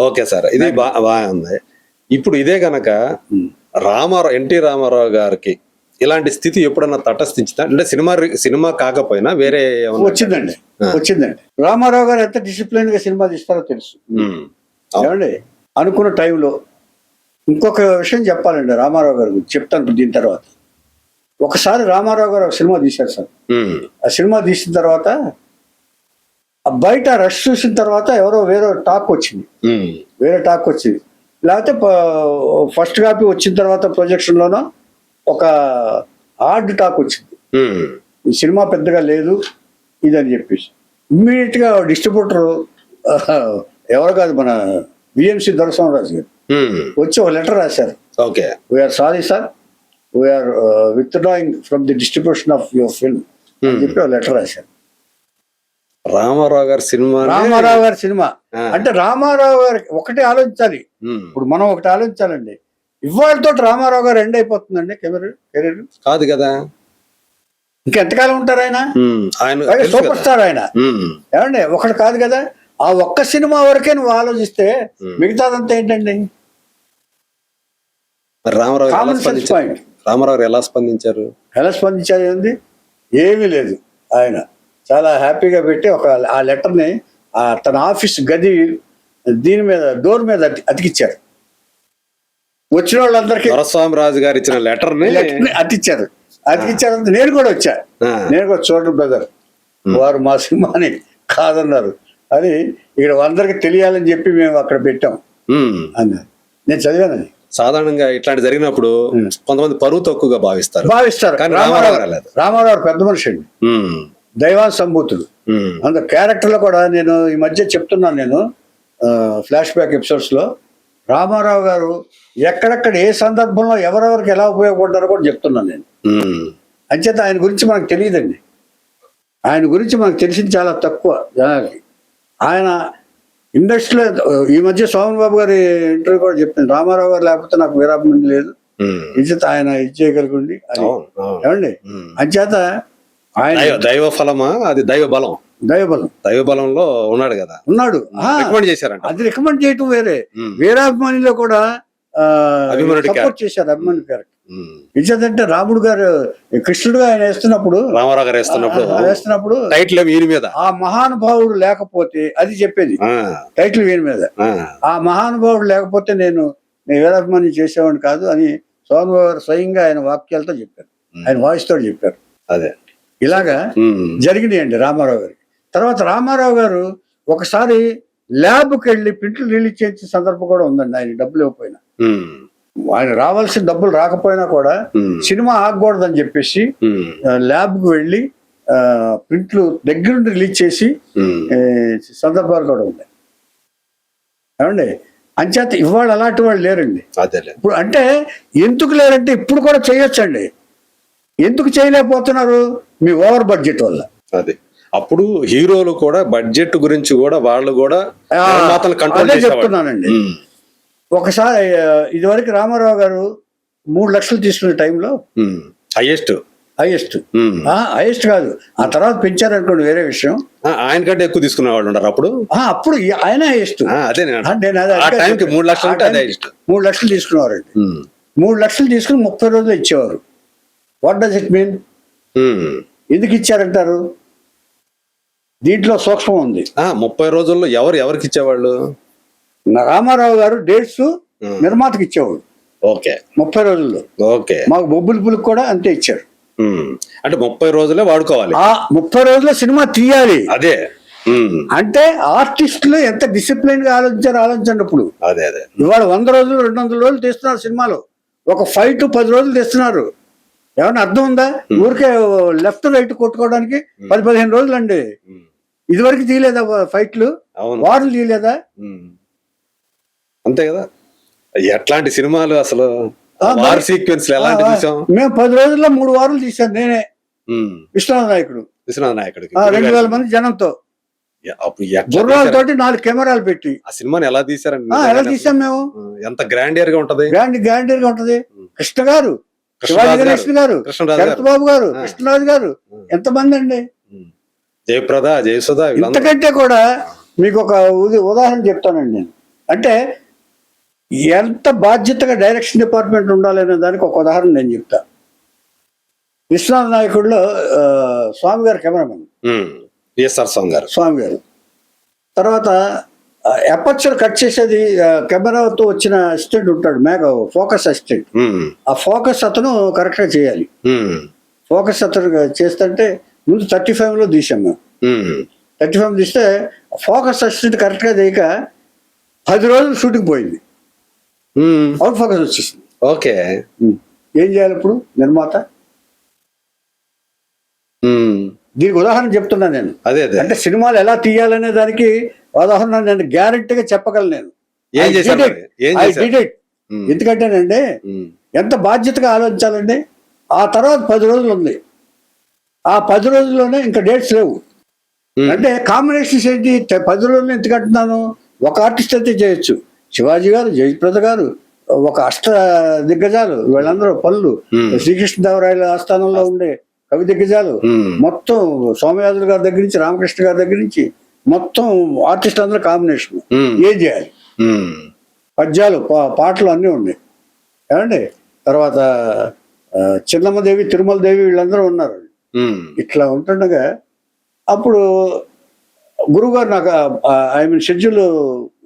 Okay sir. ఇది బా- బాగుంది ఇప్పుడు ఇదే గనక ఉమ్. రామారావు ఎన్టీ రామారావు గారికి ఇలాంటి స్థితి ఎప్పుడన్నా తటస్థించిందా? అంటే సినిమా సినిమా కాకపోయినా వేరే వచ్చిందండి. వచ్చిందండి. రామారావు గారు ఎంత డిసిప్లిన్గా సినిమా తీస్తారో తెలుసు. ఏమండి? అనుకున్న టైంలో ఇంకొక విషయం చెప్పాలండి రామారావు గారు గురించి. చెప్తాను దీని తర్వాత. ఒకసారి రామారావు గారు ఒక సినిమా తీశారు సార్. ఉమ్. ఆ సినిమా తీసిన తర్వాత బయట రష్ చూసిన తర్వాత ఎవరో వేరే టాక్ వచ్చింది. వేరే టాక్ వచ్చింది. లేకపోతే ఫస్ట్ కాపీ వచ్చిన తర్వాత ప్రొజెక్షన్ లోనో ఒక హార్డ్ టాక్ వచ్చింది. ఈ సినిమా పెద్దగా లేదు ఇదని చెప్పేసి. ఇమ్మీడియట్గా డిస్ట్రిబ్యూటర్ ఎవరు కాదు మన విఎంసి దొరస్వామరాజు గారు. వచ్చి ఒక లెటర్ రాశారు. Okay. We are sorry sir we are withdrawing from the distribution of your film అని. చెప్పి ఒక లెటర్ రాశారు. రామారావు గారి సినిమా రామారావు గారి సినిమా. అంటే రామారావు గారి ఒకటే ఆలోచించాలి. ఇప్పుడు మనం ఒకటి ఆలోచించాలండి. ఇవాళతో రామారావు గారు ఎండ్ అయిపోతుందండి కెరీర్ కెరీర్? కాదు కదా. ఇంకెంతకాలం ఉంటారు ఆయన. ఆయన సూపర్. స్టార్ ఆయన. ఏమండి ఒకటి కాదు కదా. ఆ ఒక్క సినిమా వరకే నువ్వు ఆలోచిస్తే. మిగతాదంతా ఏంటండి? మరి రామారావు రామారావు గారు ఎలా స్పందించారు? ఎలా స్పందించారు ఏంది? ఏమీ లేదు ఆయన. చాలా హ్యాపీగా పెట్టి ఒక ఆ లెటర్ని తన ఆఫీస్ గది దీని మీద డోర్ మీద అతి- అతికిచ్చారు. వచ్చిన వాళ్ళందరికీ దొరస్వామి రాజు గారు ఇచ్చిన లెటర్ అతికిచ్చారు. అతికిచ్చారు. నేను కూడా వచ్చా. నేను కూడా చూడండి బ్రదర్. వారు మా సినిమాని కాదన్నారు. అది ఇక్కడ అందరికి తెలియాలని చెప్పి మేము అక్కడ పెట్టాం. అన్నారు నేను చదివానని. సాధారణంగా ఇట్లాంటి జరిగినప్పుడు కొంతమంది పరువు తక్కువగా భావిస్తారు. భావిస్తారు. కానీ రామారావు. రామారావు పెద్ద మనిషి అండి. ఉమ్. దైవాన్ సంభూతుడు ఉమ్. అంత క్యారెక్టర్లో కూడా నేను ఈ మధ్య చెప్తున్నాను నేను ఫ్లాష్ బ్యాక్ ఎపిసోడ్స్లో రామారావు గారు ఎక్కడెక్కడ ఏ సందర్భంలో ఎవరెవరికి ఎలా ఉపయోగపడ్డారో కూడా చెప్తున్నాను నేను ఉమ్. అంచేత ఆయన గురించి మనకు తెలియదండి ఆయన గురించి మనకు తెలిసింది చాలా తక్కువ జనాలకి ఆయన ఇండస్ట్రీలో ఈ మధ్య సోమన్ బాబు గారి ఇంటర్వ్యూ కూడా చెప్పింది రామారావు గారు లేకపోతే నాకు వీరాభిమంది లేదు ఉమ్. ఇంచేత ఆయన ఇది చేయగలిగింది. ఏమండి. అంచేత ఆయన దైవ దైవ ఫలమా అది దైవ బలం దైవబలం. దైవ బలంలో ఉన్నాడు కదా. ఉన్నాడు. రికమెండ్ చేశారంట. అది రికమెండ్ చేయటం వేరే. వీరాభిమానిలో కూడా సపోర్ట్ చేశారు అభిమాని గారు. ఇచ్చేదంటే రాముడు గారు కృష్ణుడుగా ఆయన వేస్తున్నప్పుడు రామారావు గారు వేస్తున్నప్పుడు వేస్తున్నప్పుడు టైటిల్ ఈయన మీద? ఆ మహానుభావుడు లేకపోతే అది చెప్పేది. టైటిల్ వీరి మీద. ఆ, మహానుభావుడు లేకపోతే నేను నేను వీరాభిమాని చేసేవాడిని కాదు అని సోమవారం గారు స్వయంగా ఆయన వాక్యాలతో చెప్పారు. ఆయన వాయిస్ తోటి చెప్పారు. అదే. ఇలాగా. జరిగినాయండి రామారావు గారికి తర్వాత రామారావు గారు ఒకసారి ల్యాబ్కి వెళ్ళి ప్రింట్లు రిలీజ్ చేసే సందర్భం కూడా ఉందండి ఆయన డబ్బులు ఇవ్వకపోయినా. ఆయన రావాల్సిన డబ్బులు రాకపోయినా కూడా. సినిమా ఆగకూడదని చెప్పేసి ల్యాబ్కి వెళ్ళి ప్రింట్లు దగ్గరుండి రిలీజ్ చేసి సందర్భాలు కూడా ఉన్నాయి. ఏమండి? అంచేత ఇవాళ అలాంటి వాళ్ళు లేరండి. ఇప్పుడు అంటే ఎందుకు లేరంటే ఇప్పుడు కూడా చేయొచ్చండి. ఎందుకు చేయలేకపోతున్నారు? మీ ఓవర్ బడ్జెట్ వల్ల. అది. అప్పుడు హీరోలు కూడా బడ్జెట్ గురించి కూడా వాళ్ళు కూడా అదే చెప్తున్నానండి. ఒకసారి ఇదివరకు రామారావు గారు మూడు లక్షలు తీసుకునే టైంలో. హైయెస్ట్. హైయెస్ట్. హైయెస్ట్ కాదు. ఆ తర్వాత పెంచారనుకోండి వేరే విషయం. ఆయన కంటే ఎక్కువ తీసుకునే వాళ్ళు ఉన్నారు అప్పుడు? అప్పుడు ఆయన హైయెస్ట్. అదే నేను. మూడు లక్షలు మూడు లక్షలు తీసుకునేవారండి. ఉమ్. మూడు లక్షలు తీసుకుని ముప్పై రోజులు ఇచ్చేవారు. What does it mean. ఎందుకు ఇచ్చారంటారు? దీంట్లో సూక్ష్మం ఉంది. ముప్పై రోజుల్లో ఎవరు ఎవరికి ఇచ్చేవాళ్ళు? రామారావు గారు డేట్స్ Hmm. నిర్మాతకి ఇచ్చేవాడు ఓకే. ముప్పై రోజుల్లో. ఓకే. మాకు బొబ్బుల పులికి కూడా అంతే ఇచ్చారు. ఉమ్. అంటే ముప్పై రోజులే వాడుకోవాలి. ఆ ముప్పై రోజుల్లో సినిమా తీయాలి. అదే. ఉమ్. అంటే ఆర్టిస్టులు ఎంత డిసిప్లిన్గా ఆలోచించారు ఆలోచించండి ఇప్పుడు అదే అదే. ఇవాళ వంద రోజులు రెండు వందల రోజులు తీస్తున్నారు సినిమాలో. ఒక ఫైవ్ టు పది రోజులు తీస్తున్నారు. ఏమన్నా అర్థం ఉందా? ఊరికే లెఫ్ట్ రైట్ కొట్టుకోవడానికి పది పదిహేను రోజులు అండి. ఇదివరకు తీయలేదా ఫైట్లు? వార్లు తీయలేదా. అంతే కదా. ఎట్లాంటి సినిమాలు అసలు? వార్ సీక్వెన్స్ ఎలాంటి చూసాం మేము పది రోజుల్లో మూడు వారాలు తీశాను నేనే. విశ్వనాథ నాయకుడు. విశ్వనాథ నాయకుడికి. ఆ, రెండు వేల మంది జనంతో? గుర్రాలతోటి నాలుగు కెమెరాలు పెట్టి. ఆ సినిమాని ఎలా తీశారండి? ఆ, ఎలా తీసాం మేము? ఎంత గ్రాండియర్గా ఉంటది? గ్రాండ్ గ్రాండీర్గా ఉంటది కృష్ణ గారు శివాజీ గారు. గణేష్ గారు. కృష్ణరాజు గారు. కృష్ణరాజు గారు. ఎంతమంది అండి. జయప్రద జయసుధ ఇంతకంటే కూడా మీకు ఒక ఉది- ఉదాహరణ చెప్తానండి నేను. అంటే ఎంత బాధ్యతగా డైరెక్షన్ డిపార్ట్మెంట్ ఉండాలనే దానికి ఒక ఉదాహరణ నేను చెప్తా. విశ్వనాథ నాయకుడిలో స్వామి గారు కెమెరామెన్. స్వామి గారు స్వామి గారు తర్వాత ఎపర్చర్ కట్ చేసేది కెమెరాతో వచ్చిన అసిస్టెంట్ ఉంటాడు మేఘ ఫోకస్ అసిస్టెంట్ ఆ ఫోకస్ అతను కరెక్ట్గా చేయాలి. ఉమ్, ఫోకస్ అతను చేస్తుంటే ముందు థర్టీ ఫైవ్లో తీసాం మేము. థర్టీ ఫైవ్ తీస్తే ఫోకస్ అసిస్టెంట్ కరెక్ట్గా చేయక పది రోజులు షూటింగ్ పోయింది. అవుట్ ఫోకస్ వచ్చేసింది. ఓకే. ఏం చేయాలి ఇప్పుడు నిర్మాత? దీనికి ఉదాహరణ చెప్తున్నా నేను. అదే అదే. అంటే సినిమాలు ఎలా తీయాలనే దానికి ఉదాహరణ నేను గ్యారెంటీగా చెప్పగలను నేను. ఎందుకంటేనండి ఎంత బాధ్యతగా ఆలోచించాలండి? ఆ తర్వాత పది రోజులు ఉంది. ఆ పది రోజుల్లోనే ఇంకా డేట్స్ లేవు. అంటే కాంబినేషన్స్ ఏంటి? పది రోజులు ఎందుకు అంటున్నాను? ఒక ఆర్టిస్ట్ అయితే చేయొచ్చు. శివాజీ గారు జయప్రద గారు ఒక అష్ట దిగ్గజాలు వీళ్ళందరూ పనులు. శ్రీకృష్ణదేవరాయల ఆస్థానంలో ఉండే కవి దిగ్గజాలు. మొత్తం సోమయాజులు గారి దగ్గర నుంచి రామకృష్ణ గారి దగ్గర నుంచి మొత్తం ఆర్టిస్ట్ అందరూ కాంబినేషన్ ఏం చేయాలి? ఉమ్, పద్యాలు పాటలు అన్నీ ఉన్నాయి. ఏమండి? తర్వాత చిన్నమ్మదేవి తిరుమల దేవి వీళ్ళందరూ ఉన్నారు. ఉమ్, ఇట్లా ఉంటుండగా అప్పుడు గురువుగారు నాకు ఐ మీన్ షెడ్యూల్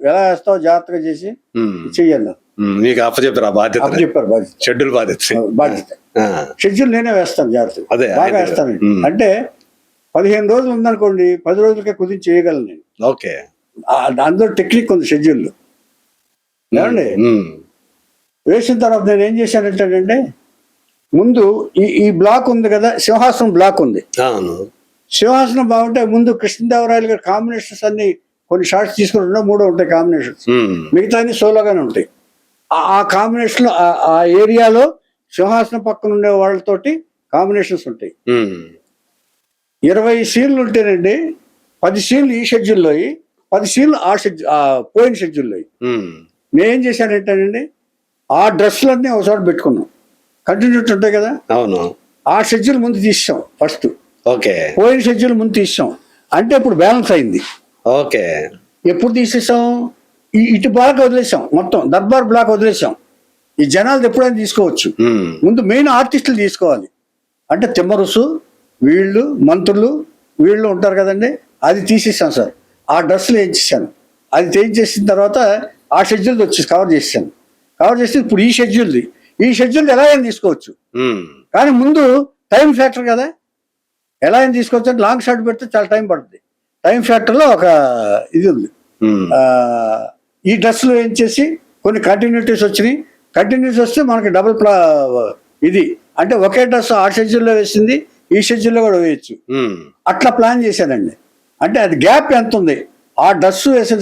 ఎలా వేస్తావో జాగ్రత్తగా చేసి ఉమ్, చెయ్యాలి నీకు అప్ప చెప్తారు ఆ బాధ్యత. చెప్పారు బాధ్యత. షెడ్యూల్ బాధ్యత. బాధ్యత షెడ్యూల్ నేనే వేస్తాను జాగ్రత్త అదే, బాగా వేస్తాను. అంటే పదిహేను రోజులు ఉందనుకోండి పది రోజులకే కుదిరి చేయగలను నేను. ఓకే. అందులో టెక్నిక్ ఉంది షెడ్యూల్ ఏమండి? వేసిన తర్వాత నేను ఏం చేశానంటేనంటే ముందు ఈ ఈ బ్లాక్ ఉంది కదా సింహాసనం బ్లాక్ ఉంది. సింహాసనం బాగుంటే ముందు కృష్ణదేవరాయలు గారి కాంబినేషన్స్ అన్ని కొన్ని షార్ట్స్ తీసుకుని రెండో మూడో ఉంటాయి కాంబినేషన్స్. మిగతా అన్ని సోలోగానే ఉంటాయి. ఆ- కాంబినేషన్ ఆ ఏరియాలో సింహాసనం పక్కన ఉండే వాళ్ళతోటి కాంబినేషన్స్ ఉంటాయి. ఇరవై సీన్లు ఉంటేనండి పది సీన్లు ఈ షెడ్యూల్లో పది సీన్లు ఆ షెడ్యూల్ ఆ పోయిన షెడ్యూల్లో నేనేం చేశానంటేనండి ఆ డ్రెస్సులన్నీ ఒక చోట పెట్టుకున్నాం. కంటిన్యూటీ ఉంటాయి కదా? అవును. ఆ షెడ్యూల్ ముందు తీసాం ఫస్ట్. ఓకే. పోయిన షెడ్యూల్ ముందు తీసాం అంటే ఇప్పుడు బ్యాలెన్స్ అయింది. ఓకే. ఎప్పుడు తీసేసాం? ఈ ఇటు బ్లాక్ వదిలేసాం మొత్తం దర్బార్ బ్లాక్ వదిలేసాం. ఈ జనాలు ఎప్పుడైనా తీసుకోవచ్చు. ముందు మెయిన్ ఆర్టిస్టులు తీసుకోవాలి. అంటే తిమ్మరుసు వీళ్ళు మంత్రులు వీళ్ళు ఉంటారు కదండి అది తీసేసాను సార్. ఆ డ్రెస్సులు వేయించేసాను అది చేయించేసిన తర్వాత ఆ షెడ్యూల్ వచ్చి కవర్ చేసాను కవర్ చేసి ఇప్పుడు ఈ షెడ్యూల్ది. ఈ షెడ్యూల్ ఎలా అయినా తీసుకోవచ్చు. కానీ ముందు టైం ఫ్యాక్టర్ కదా. ఎలా అయినా తీసుకోవచ్చు అంటే లాంగ్ షాట్ పెడితే చాలా టైం పడుతుంది టైం ఫ్యాక్టర్లో ఒక ఇది ఉంది. ఈ డ్రెస్సులు ఏం చేసి కొన్ని కంటిన్యూటీస్ వచ్చినాయి. కంటిన్యూస్ వస్తే మనకి డబుల్ ప్లా ఇది. అంటే ఒకే డ్రెస్ ఆ షెడ్యూల్లో వేసింది. ఈ షెడ్యూల్లో కూడా వేయచ్చు. అట్లా ప్లాన్ చేశానండి అంటే అది గ్యాప్ ఎంత ఉంది ఆ డ్రెస్ వేసిన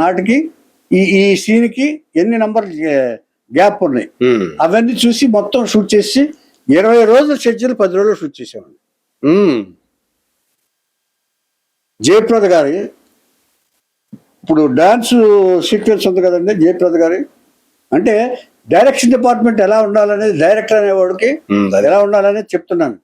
నాటికి ఈ ఈ సీన్కి ఎన్ని నంబర్ గ్యాప్ ఉన్నాయి? అవన్నీ చూసి మొత్తం షూట్ చేసి ఇరవై రోజుల షెడ్యూల్ పది రోజులు షూట్ చేసామండి జయప్రద గారి ఇప్పుడు డాన్స్ సీక్వెన్స్ ఉంది కదండి జయప్రద గారి. అంటే డైరెక్షన్ డిపార్ట్మెంట్ ఎలా ఉండాలనేది డైరెక్టర్ అనేవాడికి. ఎలా ఉండాలనేది చెప్తున్నాను